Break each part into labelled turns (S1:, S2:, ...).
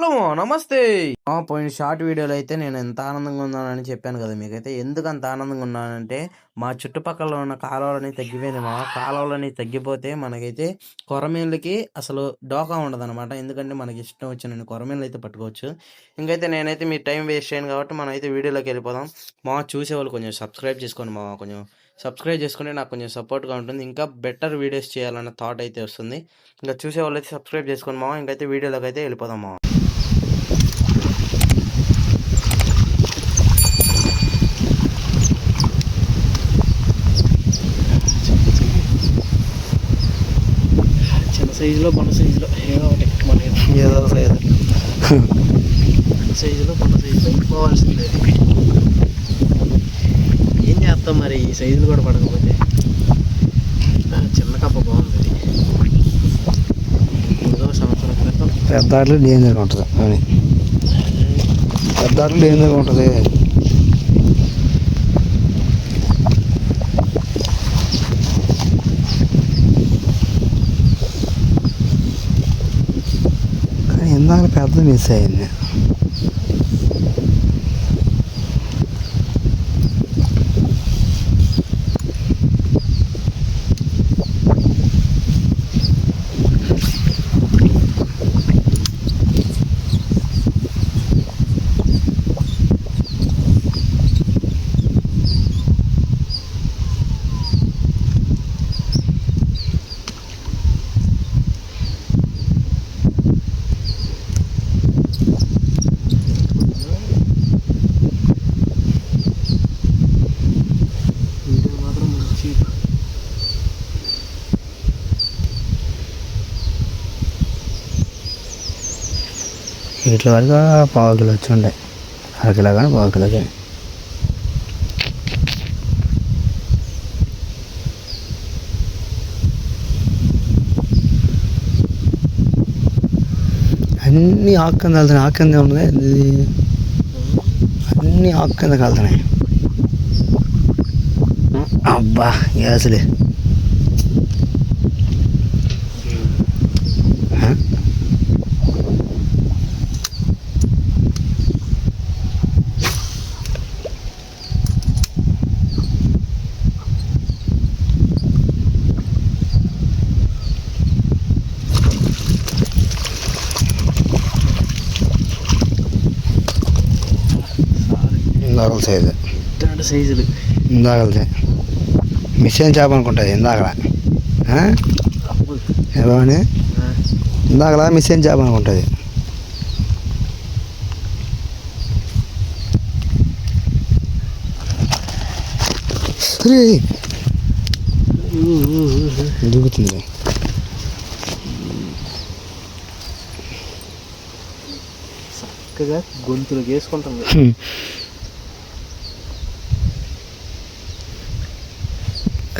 S1: Hello నమస్తే. పోయిన short వీడియోలో అయితే నేను ఎంత ఆనందంగా ఉన్నానని చెప్పాను కదా మీకైతే. ఎందుకు అంత ఆనందంగా ఉన్నానంటే మా చుట్టుపక్కల ఉన్న కాలువలని తగ్గిపోయింది మా కాలువలని తగ్గిపోతే మనకైతే కొరమీళ్ళకి అసలు డోకా ఉండదు అనమాట ఎందుకంటే మనకి ఇష్టం వచ్చిన కొరమీళ్ళు అయితే పట్టుకోవచ్చు. ఇంకైతే నేనైతే మీ టైం వేస్ట్ చేయను కాబట్టి మనం అయితే వీడియోలోకి వెళ్ళిపోదాం. మా చూసేవాళ్ళు కొంచెం సబ్స్క్రైబ్ చేసుకోండి మా కొంచెం సబ్స్క్రైబ్ చేసుకుంటే నాకు కొంచెం సపోర్ట్గా ఉంటుంది. ఇంకా బెటర్ వీడియోస్ చేయాలన్న థాట్ అయితే వస్తుంది. ఇంకా చూసే వాళ్ళు అయితే సబ్స్క్రైబ్ చేసుకోండి మామ ఇంకైతే వీడియోలోకి అయితే వెళ్ళిపోదాం మామ
S2: చిన్న సైజులో పన్న సైజులో. ఏదో ఒకటి మన
S1: ఏదో సైజు
S2: సైజులో పన్న సైజులో పోవాల్సిందే ఏం చేస్తాం మరి? ఈ సైజులు కూడా పడకపోతే. చిన్న కప్ప బాగుంది సంవత్సరం క్రితం.
S3: పెద్దాట్లు డేంజర్గా ఉంటుంది. అని పెద్దాట్లు డేంజర్గా ఉంటుంది. కానీ ఇందాక పెద్ద మిస్ అయింది
S2: వీడియో మాత్రం మంచి
S3: వీటి వరకు పావు కిలో వచ్చి ఉండే అరకిలో కానీ పావు కిలో కానీ అన్నీ ఆకు కింద వెళ్తున్నాయి ఉన్నాయి ఇది అన్నీ ఆకు కిందకి అబ్బా గ్యాసులే. ఇందాకల సైజు
S2: ఇట్లాంటి సైజులు
S3: ఇందాకలది మిషన్ చేప అనుకుంటుంది ఇందాకల. ఏమని? ఇందాకలా మిషన్ చేప అనుకుంటుంది. దిగుతుంది.
S2: చక్కగా గొంతులు వేసుకుంటుంది.
S3: హ్మ్.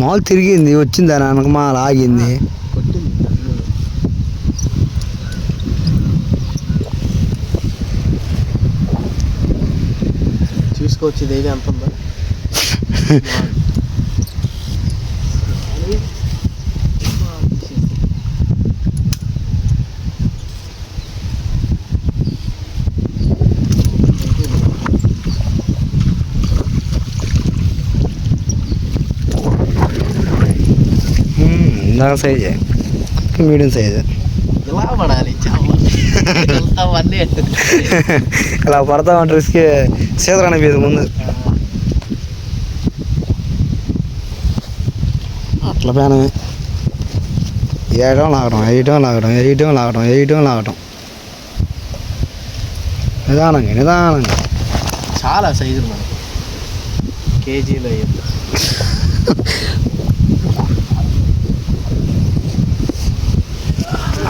S3: మామూలు తిరిగింది వచ్చిందా వెనక మాల ఆగింది
S2: కొట్టింది. చూసుకోవచ్చు ఇది ఏది ఎంత ఉందో
S3: హ్మ్, ఇందాక సైజే మీడియం సైజు
S2: ఇలా పడాలి అవన్నీ
S3: ఇలా పడతా ఉంటే రిస్క్ సీత కనిపించదు ముందు అట్లా పేనమే ఏయడం లాగడం వేయటం లాగడం వేయటం లాగడం వేయటం లాగడం నిదానంగా నిదానంగా
S2: చాలా సైజులు మనకి కేజీలో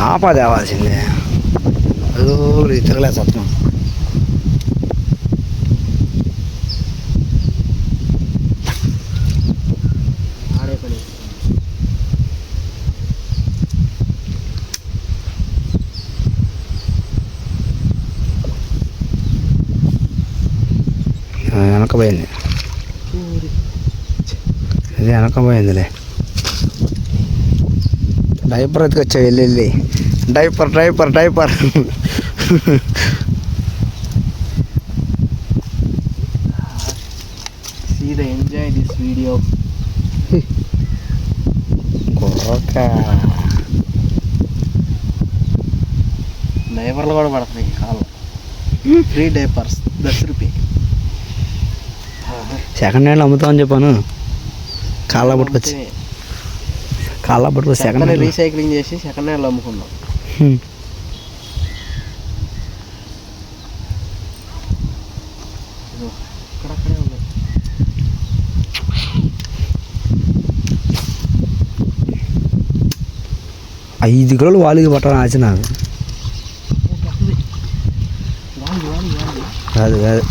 S3: చేప తేవాల్సిందే. అదో తిరగలే సత్వం. అదే వెనక వెనకపోయిందిలే డైపర్ ఎత్తుకొచ్చావు వెళ్ళి. వెళ్ళి diaper diaper diaper.
S2: See the enjoy this video
S3: కొరక
S2: డైపర్లు కూడా పడుతున్నాయి కాలు. ఫ్రీ డైపర్స్ దస్ రూపీ
S3: సెకండ్ హ్యాండ్ అమ్ముతామని చెప్పాను. కాళ్ళ పట్టుకొచ్చి కాళ్ళ పట్టుకొచ్చి సెకండ్ హ్యాండ్
S2: రీసైక్లింగ్ చేసి సెకండ్ హ్యాండ్లో అమ్ముకున్నాం
S3: ఐదు కిలోలు వాలికి పట్టాలని ఆశ నాకు కాదు కాదు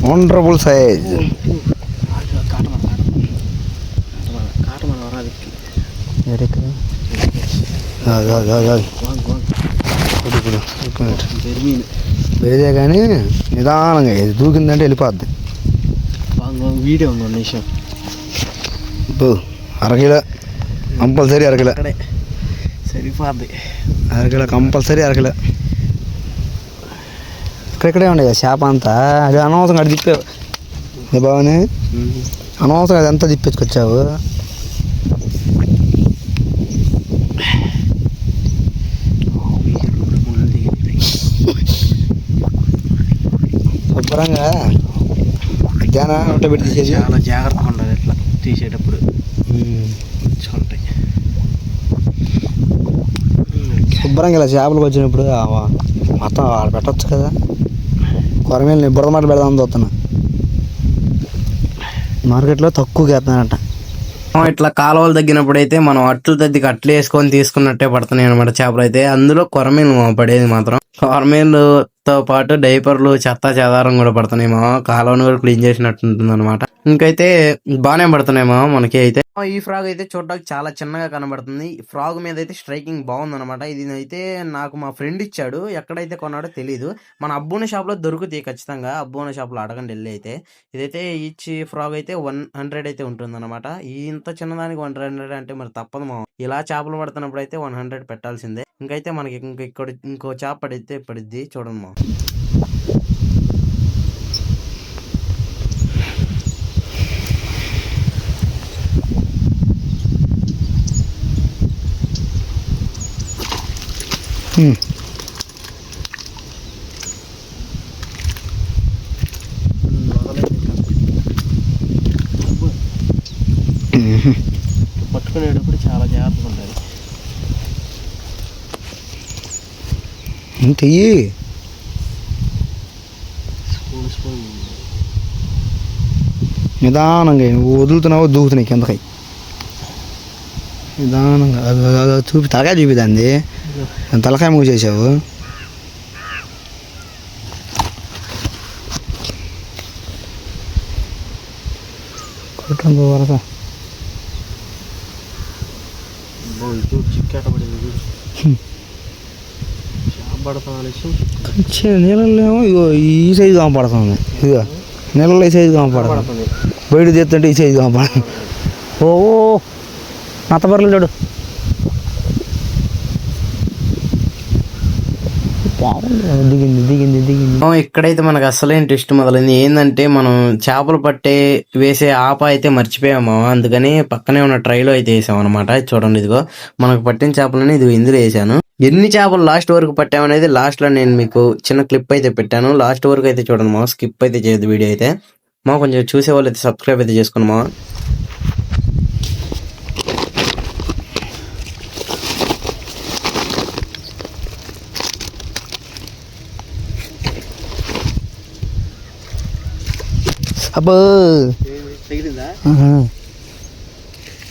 S3: ఓ. వండర్ఫుల్ సైజ్
S2: కాటమా కాటమా కాటమా వరాదికి వాంగ్ వాంగ్ బెర్మీన్
S3: వేరే కానీ నిదానంగా ఇది దూకిందంటే వెళ్ళిపోద్ది
S2: వాంగ్ వాంగ్ వీడియో ఉంది ఒక నిమిషం
S3: ఇప్పు అరకిలో కంపల్సరీ అరకిలో
S2: అక్కడే సరిపోద్ది
S3: అరకిలో కంపల్సరీ అరకిలో ఇక్కడిక్కడే ఉండే కదా చేప అంతా. అది అనవసరంగా అటు తిప్పావు బావని? అనవసరంగా అది అంతా తిప్పించుకొచ్చావు. శుభ్రంగా ధ్యానం ఉంటే పెట్టి
S2: చాలా జాగ్రత్తగా ఉండాలి ఇట్లా తీసేటప్పుడు. ఉంటాయి
S3: శుభ్రంగా ఇలా చేపలకు వచ్చినప్పుడు మొత్తం పెట్టచ్చు కదా. కొరమేలు బురద మాట పెడదామని చూస్తున్నా. మార్కెట్లో తక్కువ
S1: కేస్తున్నారంట ఇట్లా కాలువలు తగ్గినప్పుడు అయితే మనం అట్లు తగ్గి అట్లు వేసుకొని తీసుకున్నట్టే పడుతున్నాయి అనమాట చేపలు అయితే. అందులో కొరమీలు పడేది మాత్రం. తో పాటు డైపర్లు చెత్త చెదారం కూడా పడుతున్నాయి మా కాలువను కూడా క్లీన్ చేసినట్టు ఉంటుంది అనమాట ఇంకైతే బాగానే పడుతున్నాయి మా మనకి అయితే. ఈ ఫ్రాగ్ అయితే చూడడానికి చాలా చిన్నగా కనబడుతుంది. ఈ ఫ్రాగ్ మీద అయితే స్ట్రైకింగ్ బాగుంది అనమాట ఇది అయితే నాకు మా ఫ్రెండ్ ఇచ్చాడు. ఎక్కడైతే కొన్నాడో తెలియదు మన అబ్బోన షాప్లో దొరుకుతాయి ఖచ్చితంగా. అబ్బోన షాప్లో అడగండి వెళ్ళి అయితే. ఇదైతే ఈచ్ ఫ్రాగ్ అయితే వన్ హండ్రెడ్ అయితే ఉంటుంది అనమాట ఇంత చిన్నదానికి వన్ హండ్రెడ్ అంటే మరి తప్పదు మా ఇలా చేపలు పడుతున్నప్పుడు అయితే వన్ హండ్రెడ్ పెట్టాల్సిందే. ఇంకైతే మనకి ఇంక ఇక్కడ ఇంకో చేప పడితే పడిద్ది. చూడండి మా
S2: పట్టుకునేటప్పుడు చాలా జాగ్రత్తగా ఉండాలి.
S3: ఉమ్, నిదానంగా వదులుతున్నావు దూకుతున్నాయి కిందకి నిదానంగా చూపి తలకాయ చూపిదండి తలకాయ మూవ్ చేసావు. కొట్టండి వరస. నీళ్ళలో ఏమో ఇగో ఈ సైజు కనపడుతుంది ఇదిగో నీళ్ళలో ఈ సైజు కనపడుతుంది
S2: పడుతుంది
S3: బయట తీస్తుంటే ఈ సైజు కనపడుతుంది ఓ నత్తబర్రెలు చూడు దిగింది దిగింది దిగింది.
S1: ఇక్కడైతే మనకు అసలైన టెస్ట్ మొదలైంది. ఏంటంటే మనం చేపలు పట్టే వేసే ఆప అయితే మర్చిపోయాము అందుకని పక్కనే ఉన్న ట్రైలో అయితే వేసాం అనమాట చూడండి ఇదిగో. మనకు పట్టిన చేపలని ఇది ఇందులో వేసాను. ఎన్ని చేపలు లాస్ట్ వరకు పట్టామనేది లాస్ట్లో నేను మీకు చిన్న క్లిప్ అయితే పెట్టాను. లాస్ట్ వరకు అయితే చూడండి మా స్కిప్ అయితే చేయదు వీడియో అయితే. మా కొంచెం చూసే వాళ్ళు అయితే సబ్స్క్రైబ్ అయితే చేసుకోండి మా
S3: అబ్బో.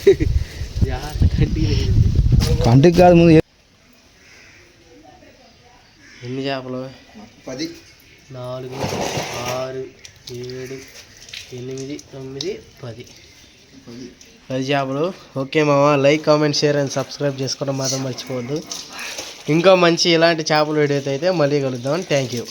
S2: కంటికి
S3: కాదు ముందు
S2: ఎన్ని చేపలు?
S3: పది.
S2: నాలుగు ఆరు. ఏడు ఎనిమిది తొమ్మిది పది. పది. చేపలు ఓకే మామ like comment share and subscribe చేసుకోవడం మాత్రం మర్చిపోవద్దు. ఇంకో మంచి ఇలాంటి చేపల వీడియోతో అయితే మళ్ళీ కలుద్దాం. Thank you.